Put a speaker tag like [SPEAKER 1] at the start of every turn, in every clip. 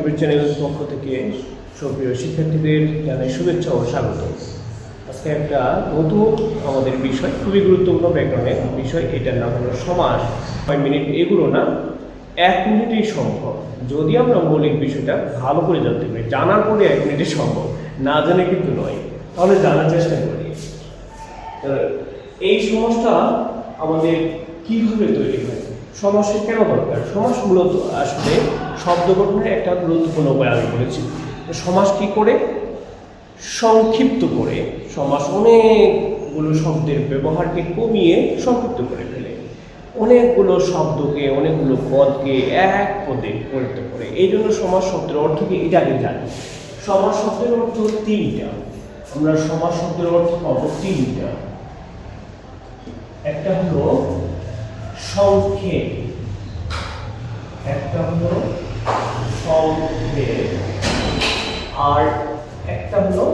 [SPEAKER 1] YouTube চ্যানেলের পক্ষ থেকে সক্রিয় শিক্ষার্থীদের জানাই শুভেচ্ছা ও স্বাগত। আজকে একটা নতুন আমাদের বিষয়, খুবই গুরুত্বপূর্ণ ব্যাকরণের বিষয়, এটার নাম হলো সমাস ছয় মিনিট এগুলো না, এক মিনিটেই সম্ভব। যদি আমরা মৌলিক বিষয়টা ভালো করে জানতে পারি, জানার পরে এক মিনিটে সম্ভব, না জানে কিন্তু নয়। তাহলে জানার চেষ্টা করি। এই সমাজটা আমাদের কীভাবে তৈরি সমাসের কেন দরকার? সমাস মূলত আসলে শব্দ গঠনের একটা গুরুত্বপূর্ণ উপায় আমি বলেছি। সমাস কি করে? সংক্ষিপ্ত করে। সমাস অনেকগুলো শব্দের ব্যবহারকে কমিয়ে সংক্ষিপ্ত করে ফেলে। অনেকগুলো শব্দকে, অনেকগুলো পদকে এক পদে পরিণত করে। এই জন্য সমাজ শব্দের অর্থ কি? এটা আগে জানি। সমাজ শব্দের অর্থ তিনটা। আমরা সমাজ শব্দের অর্থ পাবো তিনটা। একটা হলো সংক্ষেপ একটা হলো সংক্ষেপ আর একটা হলো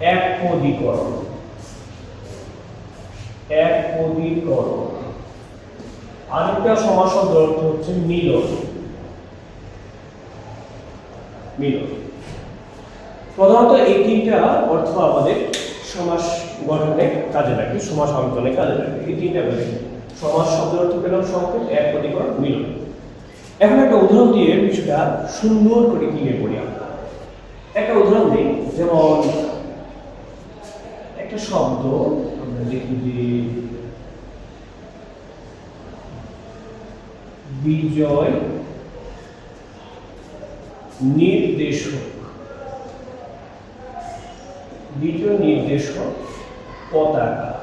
[SPEAKER 1] একপদীকরণ। একপদীকরণ। আরেকটা সমাজ শব্দের অর্থ হচ্ছে মিলন। মিলন। প্রধানত এই তিনটা অর্থ আমাদের সমাস গঠনে কাজে লাগে, সমাস আলোচনায় কাজে লাগে। এই তিনটা সমাস শব্দের অর্থ পেলাম সংক্ষেপ এক প্রতিকরণ মিলন। এখন একটা উদাহরণ দিয়ে বিষয়টা সুন্দর করে কিনে পড়ি আমরা। একটা উদাহরণ দিই, যেমন একটা শব্দ, আমরা দেখি যে বিজয় নির্দেশক। বিজয় নির্দেশক পতাকা।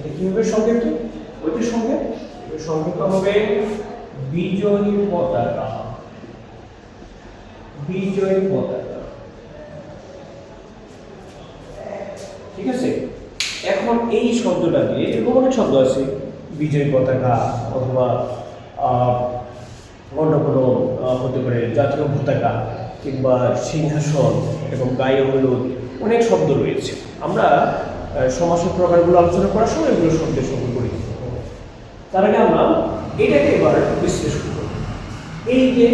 [SPEAKER 1] এটা কি হবে সংক্ষেপ্ত ওইটা সংক্ষেপ ওই সংক্ষেপ্ত হবে বিজয়ী পতাকা বিজয়ী পতাকা ঠিক আছে? এখন এই শব্দটা দিয়ে এরকম অনেক শব্দ আছে। বিজয় পতাকা অথবা অন্য কোনো হতে পারে জাতীয় পতাকা কিংবা সিংহাসন এবং গায়ে হলুদ, অনেক শব্দ রয়েছে। আমরা সমাসের প্রকারগুলো আলোচনা করার সময় এগুলো শব্দের সঙ্গে করি। তার আগে আমরা এটাকে এবার বিশ্লেষণ করি। এই যে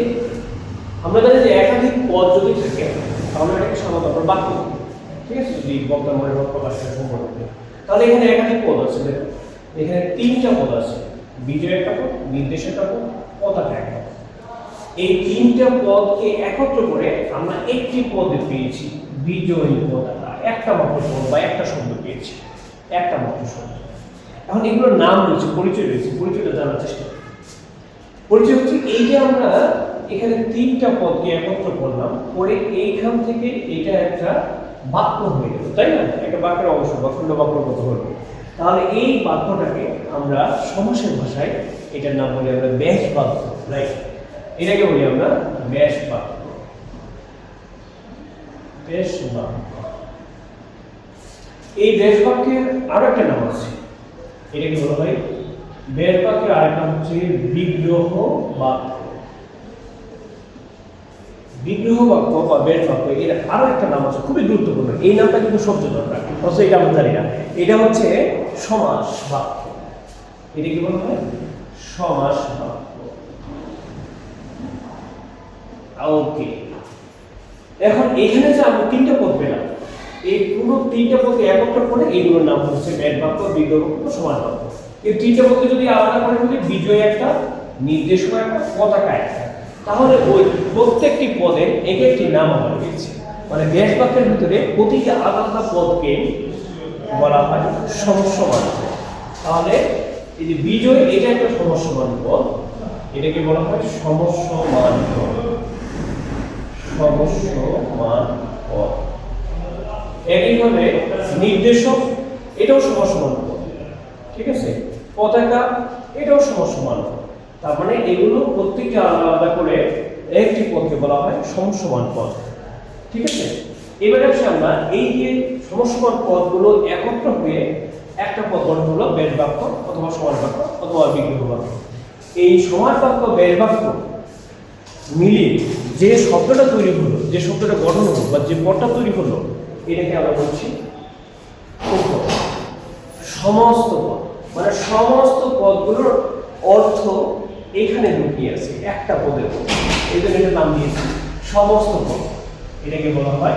[SPEAKER 1] আমরা জানি যে একাধিক পদ যদি থাকে, তাহলে এটাকে সাধারণত আমরা বাক্য ঠিক আছে? যদি বক্তার মনে ভাব প্রকাশের সম্পর্ক। তাহলে এখানে একাধিক পদ আছে এখানে তিনটা পদ আছে। বিজয় একটা পদ নির্দেশ একটা পদ পতাকা একটা এই তিনটা পদকে একত্র করে আমরা একটি পদে পেয়েছি, বিজয়ী পতাকা একটা মাত্র পদ বা একটা শব্দ পেয়েছি, একটা মাত্র শব্দ। এখন এগুলোর নাম রয়েছে, পরিচয় রয়েছে, পরিচয়টা জানার চেষ্টা করি। পরিচয় হচ্ছে এই যে আমরা এখানে তিনটা পদকে একত্র করলাম করে এইখান থেকে এটা একটা বাক্য হয়ে গেল, তাই না? একটা বাক্যের অংশ বা খণ্ড বাক্যের মতো হলো। তাহলে এই বাক্যটাকে আমরা সমাসের ভাষায় এটার নাম বলি আমরা ব্যাস বাক্য রাইট এটাকে বলি আমরা ব্যাস বাক্য। ব্যাস বাক্য। এই ব্যাস বাক্যের আরও একটা নাম আছে। এটা কি বলা হয়? ব্যাস বাক্যের আরেকটা হচ্ছে বিগ্রহ বাক্য বিগ্রহ বাক্য বা বেদ বাক্য এর আরও একটা নাম আছে, খুবই গুরুত্বপূর্ণ। এই নামটা কিন্তু সহ্য দরকার অথচ এটা আমরা জানি না। এটা হচ্ছে সমাস বাক্য এটা কি বলা হয়? সমাস বাক্য ওকে। এখন এখানে যে আমরা তিনটা পদ পেলাম এই পুরো তিনটা পদকে একত্র করে এইগুলোর নাম হচ্ছে বেদ বাক্য বিগ্রহ বাক্য সমাস বাক্য। এই তিনটা পদকে যদি আলাদা করে বলি বিজয় একটা নির্দেশক একটা, পতাকা একটা। তাহলে ওই প্রত্যেকটি পদের এক একটি নাম আমরা পেয়েছি। মানে ব্যাস বাক্যের ভিতরে প্রতিটি আলাদা পদকে বলা হয় সমস্যমান পদ। তাহলে এই যে বিজয়, এটা একটা সমস্যমান পদ। এটাকে বলা হয় সমস্যমান পদ। সমস্যমান পদ। একইভাবে নির্দেশক, এটাও সমস্যমান পদ ঠিক আছে? পতাকা, এটাও সমসমান তার মানে এগুলো প্রত্যেকটা আলাদা আলাদা করে একটি পদকে বলা হয় সমস্যমান পদ। ঠিক আছে? এবারে আসি আমরা এই যে সমসমান পদগুলো একত্র হয়ে একটা পদ গঠন হলো বেদ বাক্য অথবা সমাস বাক্য অথবা বিগ্রহ বাক্য। এই সমাস বাক্য বেদ বাক্য মিলিয়ে যে শব্দটা তৈরি হলো, যে শব্দটা গঠন হলো বা যে পদটা তৈরি হলো এটাকে আমরা বলছি। সমস্ত পদ। মানে সমস্ত পদগুলোর অর্থ এখানে লুকিয়ে আছে, একটা পদের মধ্যে। এই জন্য এটার নাম দিয়েছি সমস্ত পদ। এটাকে বলা হয়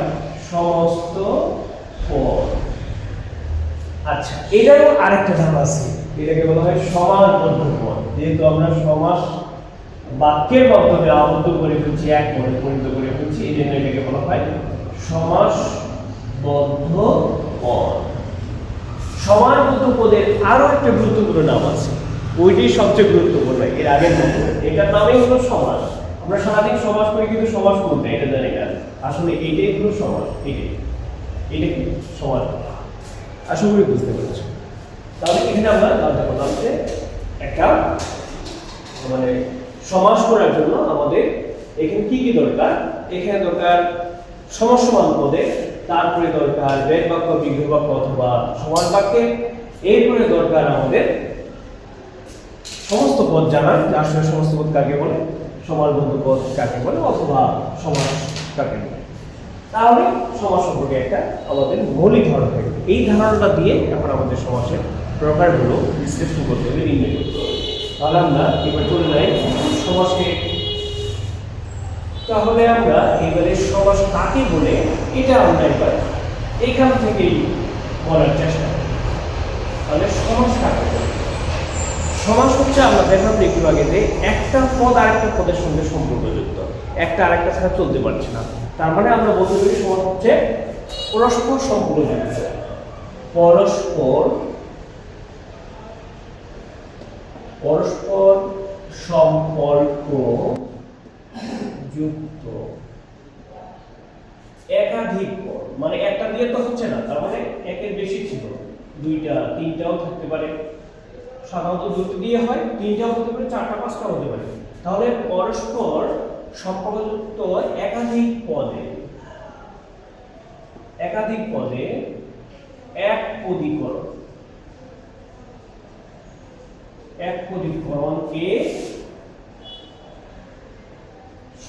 [SPEAKER 1] সমস্ত পদ। আচ্ছা এটারও আরেকটা নাম আছে। এটাকে বলা হয় সমাসবদ্ধ পদ। যেহেতু আমরা সমাস বাক্যের মাধ্যমে আবদ্ধ করে ফেলছি, এক পদে পরিণত করে ফেলছি, এই জন্য এটাকে বলা হয় সমাসবদ্ধ পদ সমানবদ্ধ পদের আরও একটা গুরুত্বপূর্ণ নাম আছে। ওইটাই সবচেয়ে গুরুত্বপূর্ণ। এর আগের মতো এটার নামই হলো সমাস। আমরা সারাদিন সমাস করি কিন্তু সমাস করতে এটা জানি না। আসলে এইটাই হলো সমাস। এইটাই এটা কি? সমাস। আশা করি বুঝতে পেরেছি। তাহলে এখানে আমরা জানতে পারলাম যে একটা মানে সমাস করার জন্য আমাদের এখানে কি কি দরকার? এখানে দরকার সমসমান পদে তারপরে দরকার বেদ বাক্য বিগ্রহ বাক্য অথবা সমান বাক্যে। এরপরে দরকার আমাদের সমস্ত পদ জানা, যে আসলে সমস্ত পদ কাকে বলে? সমানবদ্ধ পদ কাকে বলে? অথবা সমাস কাকে বলে? তাহলে সমাজ সম্পর্কে একটা আমাদের মৌলিক ধারণা থাকবে। এই ধারণাটা দিয়ে এখন আমাদের সমাজের প্রকারগুলো বিশ্লেষণ করতে হবে, নির্ণয় করতে হবে। তাহলে আমরা এবার চলে যাই সমাজকে তাহলে আমরা এবারে সমাজ কাকে বলে এটা আমরা এবার এখান থেকেই বলার চেষ্টা করি। তাহলে সমাজ কাকে বলে। সমাজ হচ্ছে আমরা দেখলাম একটু আগে যে একটা পদ আরেকটা পদের সঙ্গে সম্পর্কযুক্ত। একটা আরেকটা ছাড়া চলতে পারছে না। তার মানে আমরা বলতে পারি সমাজ হচ্ছে পরস্পর সম্পর্কযুক্ত। পরস্পর পরস্পর সম্পর্ক যুক্ত। একাধিক পদ। মানে একটা দিয়ে তো হচ্ছে না, তার মানে একের বেশি ছিল। দুইটা, তিনটাও থাকতে পারে। সাধারণত দুটো দিয়ে হয়, তিনটাও হতে পারে, চারটা, পাঁচটাও হতে পারে। তাহলে পরস্পর সম্পর্কযুক্ত একাধিক পদে একাধিক পদে এক পদীকরণ এক পদীকরণকে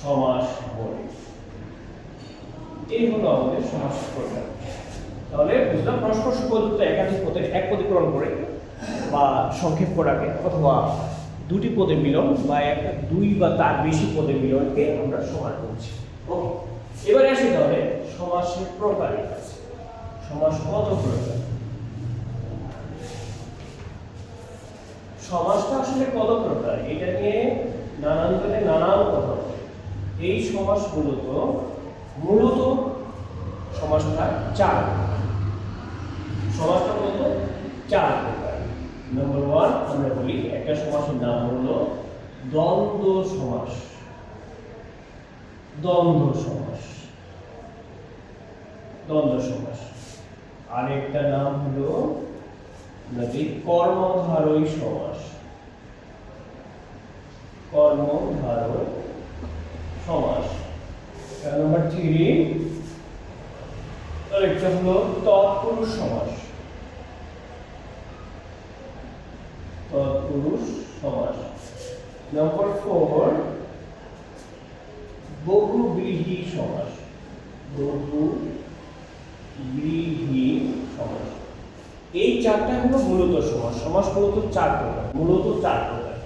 [SPEAKER 1] সমাস বলে। এই হলো আমাদের সমাস প্রকার তাহলে বুঝলাম পরস্পর সম্পর্কিত একাধিক পদের এক পদীকরণ করে বা সংক্ষেপ করাকে অথবা দুটি পদের মিলন বা এক, দুই বা তার বেশি পদের মিলনকে আমরা বলছি। ওকে এবারে আসি তাহলে সমাসের প্রকার সমাস কত প্রকার? সমাজটা আসলে কত প্রকার? এটা নিয়ে নানান জনে নানান কথা। এই সমাস মূলত মূলত সমাজটা চার। সমাজটা মূলত চার নম্বর ওয়ান আমরা বলি একটা সমাসের নাম হলো দ্বন্দ্ব সমাস। দ্বন্দ্ব সমাস। দ্বন্দ্ব সমাস। আরেকটা নাম হলো নদী কর্মধারয় সমাস। কর্মধারয় সমাস নাম্বার থ্রি আরেকটা হলো তৎপুরুষ সমাস তৎপুরুষ সমাস নম্বর ফোর বহুব্রীহি সমাস বহু ব্রীহি সমাস এই চারটা হলো মূলত সমাস সমাস মূলত চার প্রকার, মূলত চার প্রকার।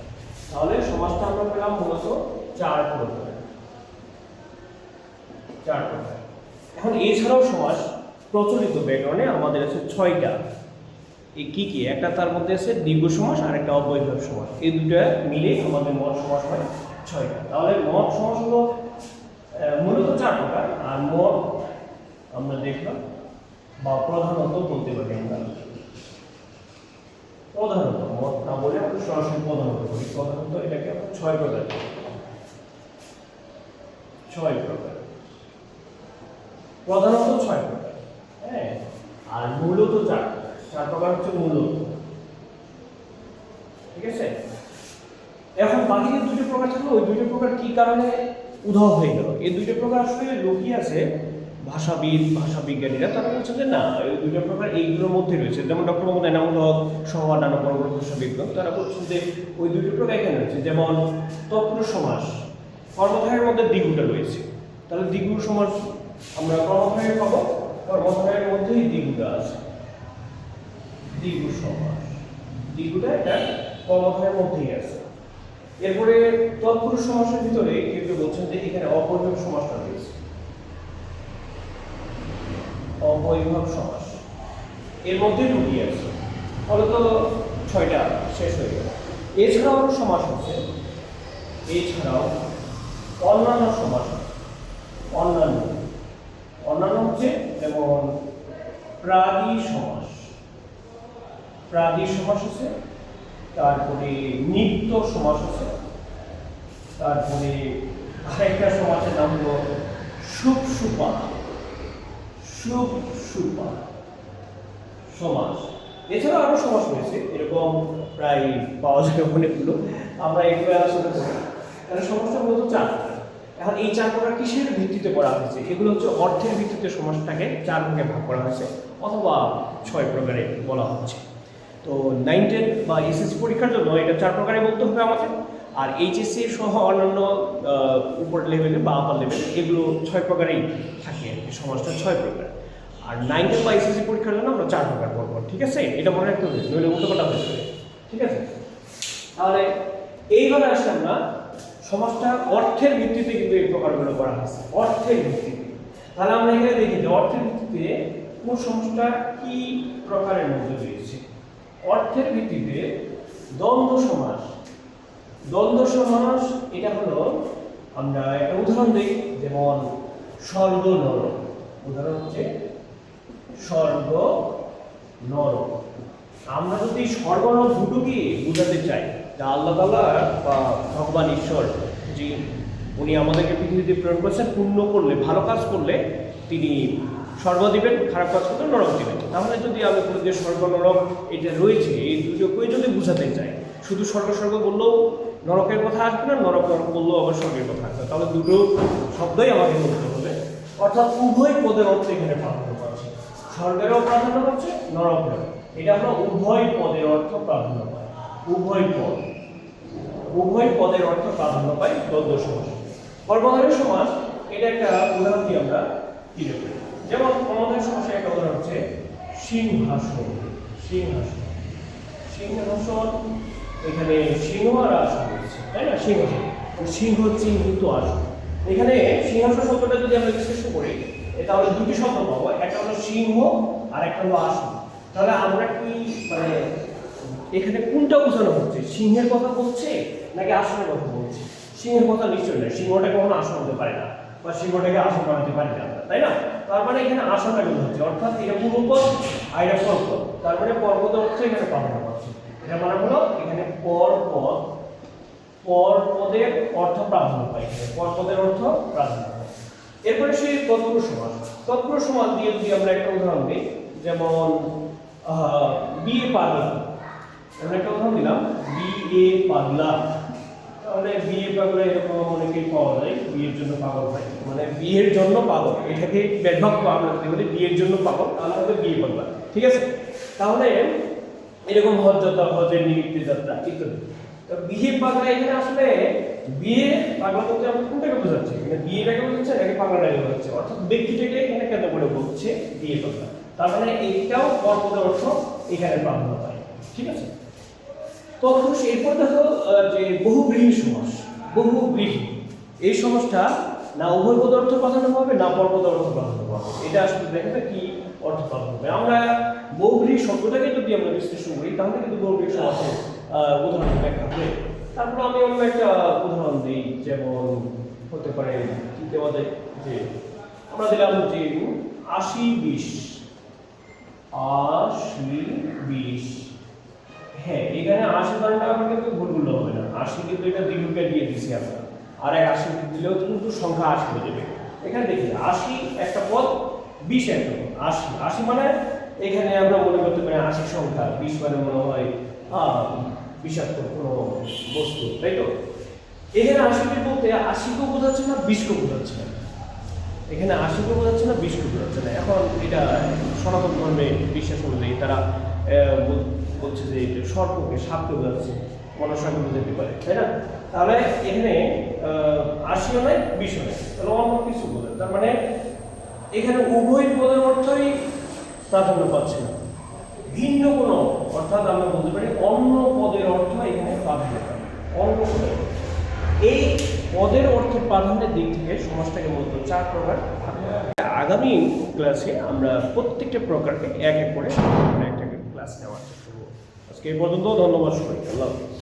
[SPEAKER 1] তাহলে সমাজটা আমরা পেলাম মূলত চার প্রকার। চার প্রকার এখন এছাড়াও সমাস প্রচলিত ব্যাকরণে আমাদের আছে ছয়টা। এই কি কি? একটা তার মধ্যে আছে দীর্ঘ সমাস আর একটা অবৈধব সমাস। এই দুটো মিলে আমাদের মোট সমাস হয় ছয়টা। তাহলে মোট সমাস হলো মূলত চার প্রকার। আর মোট আমরা দেখলাম, বা প্রধানত বলতে পারি আমরা। প্রধানত মোট না বলে আমরা সরাসরি প্রধানত বলি। প্রধানত এটাকে আমরা ছয় প্রকার ছয় প্রকার। প্রধানত ছয় প্রকার। হ্যাঁ আর মূলত চার চার প্রকার হচ্ছে মূলত ঠিক আছে? এখন বাকি যে দুটো প্রকার থাকল, ওই দুটো প্রকার কি কারণে উধাও হয়ে গেল? এই দুটো প্রকার আসলে লুকিয়ে আছে, ভাষাবিদ ভাষা বিজ্ঞানীরা তারা বলছে যে না, এই দুটো প্রকার এইগুলোর মধ্যে রয়েছে। যেমন ডক্টর মোহাম্মদ এনামুল হক সহ নানা বড় বড় ভাষা বিজ্ঞান তারা বলছেন যে ওই দুটো প্রকার এখানে রয়েছে। যেমন তৎপুরুষ সমাস, কর্মধারের মধ্যে দ্বিগুটা রয়েছে। তাহলে দ্বিগুর সমাস আমরা কর্মধারের পাবো কর্মধারের মধ্যেই দ্বিগুটা আছে। দ্বিগু সমাস। দ্বিগুটা এটা কর্মধারের মধ্যেই আছে। এরপরে তৎপুরুষ সমাসের ভিতরে কেউ কেউ বলছেন যে এখানে অবৈভব সমাসটা রয়েছে। অবৈভব সমাস। এর মধ্যে ঢুকিয়ে আছে। ফলে তো ছয়টা শেষ হয়ে গেল। এছাড়াও সমাস আছে। এছাড়াও অন্যান্য সমাস অন্যান্য অন্যান্য হচ্ছে যেমন প্রাদি সমাস প্রাদি সমাস আছে তারপরে নিত্য সমাস আছে তারপরে আরেকটা সমাসের নাম হলো সুপ সুপা সুপ সুপা সমাস। এছাড়াও আরও সমাস রয়েছে, এরকম প্রায় পাওয়া যায় অনেকগুলো। আমরা এগুলো আলোচনা করি। তাহলে সমাজটা মূলত চার। এখন এই চার প্রকার কিসের ভিত্তিতে করা হয়েছে? এগুলো হচ্ছে অর্থের ভিত্তিতে সমাজটাকে চার ভাগে ভাগ করা হয়েছে অথবা ছয় প্রকারে বলা হচ্ছে। তো নাইন টেন বা এসএসসি পরীক্ষার জন্য এটা চার প্রকারে বলতে হবে আমাদের। আর এইচএসসি সহ অন্যান্য উপর লেভেলে বা আপার লেভেলে এগুলো ছয় প্রকারেই থাকে আর কি, সমাজটা ছয় প্রকার। আর নাইন টেন বা এসএসসি পরীক্ষার জন্য আমরা চার প্রকার পড়ব ঠিক আছে? এটা মনে রাখতে হবে নইলে উল্টোপাল্টা হয়ে যাবে ঠিক আছে? তাহলে এইভাবে আসলে আমরা সমাজটা অর্থের ভিত্তিতে কিন্তু এই প্রকারগুলো করা হয়েছে। অর্থের ভিত্তিতে। তাহলে আমরা এখানে দেখি যে অর্থের ভিত্তিতে কোন সমাজটা কি প্রকারের মধ্যে রয়েছে অর্থের ভিত্তিতে দ্বন্দ্ব সমাস দ্বন্দ্ব সমাস এটা হলো, আমরা একটা উদাহরণ দিই, যেমন স্বর্গ নর উদাহরণ হচ্ছে স্বর্গ নর আমরা যদি স্বর্গ নর দুটোকে বোঝাতে চাই যে আল্লাহ তাআলা বা ভগবান ঈশ্বর যে উনি আমাদেরকে পৃথিবীতে প্রেরণ করেছেন, পূর্ণ করলে, ভালো কাজ করলে তিনি স্বর্গ দিবেন, খারাপ কাজ করলে নরক দিবেন। তাহলে যদি আমি বলি যে স্বর্গ, নরক এটা রয়েছে, এই দুটোকেই যদি বোঝাতে চাই। শুধু স্বর্গ স্বর্গ বললেও নরকের কথা আসবে না, নরক নরক বললেও আবার স্বর্গের কথা আসবে। তাহলে দুটো শব্দই আমাকে বলতে হবে। অর্থাৎ উভয় পদের অর্থ এখানে প্রাধান্য পাচ্ছে। স্বর্গেরও প্রাধান্য পাচ্ছে, নরকেরও। এটা হলো উভয় পদের অর্থ প্রাধান্য। উভয় পদ। উভয় পদের অর্থ প্রাধান্য পায় দ্বন্দ্ব সমাস কর্মধারী সমাস এটা একটা উদাহরণ দিয়ে আমরা কিনে করি যেমন কর্মধারী সমাসের একটা উদাহরণ হচ্ছে সিংহাসন সিংহাসন। সিংহাসন, এখানে সিংহ আর আসন রয়েছে, তাই না? সিংহাসন। সিংহ চিহ্নিত আসন। এখানে সিংহাসন শব্দটা যদি আমরা বিশ্লেষণ করি তাহলে দুটি শব্দ পাবো। একটা হলো সিংহ আর একটা হলো আসন। তাহলে আমরা কি মানে এখানে কোনটা বোঝানো হচ্ছে? সিংহের কথা বলছে নাকি আসনের কথা বলছে? সিংহের কথা নিশ্চয়ই না সিংহটা কখনো আসন হতে পারে না বা সিংহটাকে আসন বানাতে পারি না, তাই না? তার মানে এখানে আসনটাকে হচ্ছে? অর্থাৎ এটা পূর্বপদ আর এটা পরপদ তার মানে পরপদ অর্থ এখানে প্রাধান্য পাচ্ছে এটা মানে হলো এখানে পরপদ পরপদের অর্থ প্রাধান্য পাই এখানে। পরপদের অর্থ প্রাধান্য এরপরে সেই তৎপুরুষ সমাজ। তৎপুরুষ সমাজ দিয়ে যদি আমরা একটা উদাহরণ দিই, যেমন বিয়ে পাগলা। আমরা একটা উদাহরণ দিলাম বিয়ে পাগলা। তাহলে বিয়ে পাগলা এরকম অনেকেই পাওয়া যায় বিয়ের জন্য পাগল হয়। মানে বিয়ের জন্য পাগল, এটাকে ব্যাধবাক্য আমরা যদি বলি বিয়ের জন্য পাগল, তাহলে হবে বিয়ে পাগলা। ঠিক আছে? তাহলে এরকম হজ যাত্রা হজের নিমিত্তে যাত্রা, ইত্যাদি। তো বিয়ে পাগলা এখানে আসলে বিয়ে পাগলা বলতে আমরা কোনটাকে বোঝাচ্ছি? এখানে বিয়েটাকে বোঝাচ্ছে নাকি পাগলাটাকে বোঝাচ্ছে অর্থাৎ ব্যক্তিটাকে এখানে কেন করে বলছে বিয়ে পাগলা। তার মানে এইটাও পরপদের অর্থ এখানে প্রাধান্য পায় ঠিক আছে? তৎপুরুষ, এরপর দেখো যে বহুব্রীহি সমাস বহুব্রীহি এই সমাসটা না উভয় পদ অর্থ প্রাধান্য পাবে, না পরপদ অর্থ প্রাধান্য পাবে। এটা আসলে দেখে কি অর্থ প্রাধান্য পাবে আমরা বহুব্রীহি শব্দটাকে যদি আমরা বিশ্লেষণ করি, তাহলে কিন্তু বহুব্রীহি সমাসের উদাহরণ ব্যাখ্যা হবে। তারপর আমি অন্য একটা উদাহরণ দিই, যেমন হতে পারে কি দেওয়া যায়, যে আমরা দিলাম যে আশি বিশ আশি বিশ। হ্যাঁ এখানে আশি বারোটা আমরা কিন্তু ভুল ভুল হবে না। আশি কিন্তু এটা দীর্ঘকে দিয়ে দিছি আমরা। আর এক আশি দিলেও কিন্তু সংখ্যা আশি হয়ে যাবে। এখানে দেখি, আশি একটা পদ, বিশ একটা পদ। আশি আশি মানে এখানে আমরা মনে করতে পারি আশি সংখ্যা, বিশ মানে মনে হয় বিষাক্ত কোনো বস্তু, তাই তো? এখানে আশিকে বলতে আশিকেও বোঝাচ্ছে না বিশকেও বোঝাচ্ছে না। এখানে আশিকে বোঝাচ্ছে না বিশকে বোঝাচ্ছে না। এখন এটা সনাতন ধর্মে বিশ্বাস অনুযায়ী তারা বল- বলছে যে এটা সর্পকে সাপকে বোঝাচ্ছে মনসাকে বোঝাতে পারে, তাই না? তাহলে এখানে আশিও নয় বিশও নয় তাহলে অন্য কিছু বোঝে তার মানে এখানে উভয় পদের অর্থই প্রাধান্য পাচ্ছে না। ভিন্ন কোনো, অর্থাৎ আমরা বলতে পারি অন্য পদের অর্থ এখানে প্রাধান্য অন্য পদের। এই পদের অর্থের প্রাধান্যের দিক থেকে সমাজটাকে মূলত চার প্রকার। আগামী ক্লাসে আমরা প্রত্যেকটা প্রকারকে এক এক করে একটা ক্লাস নেওয়ার আজকে এই পর্যন্ত ধন্যবাদ সবাইকে আল্লাহ হাফিজ।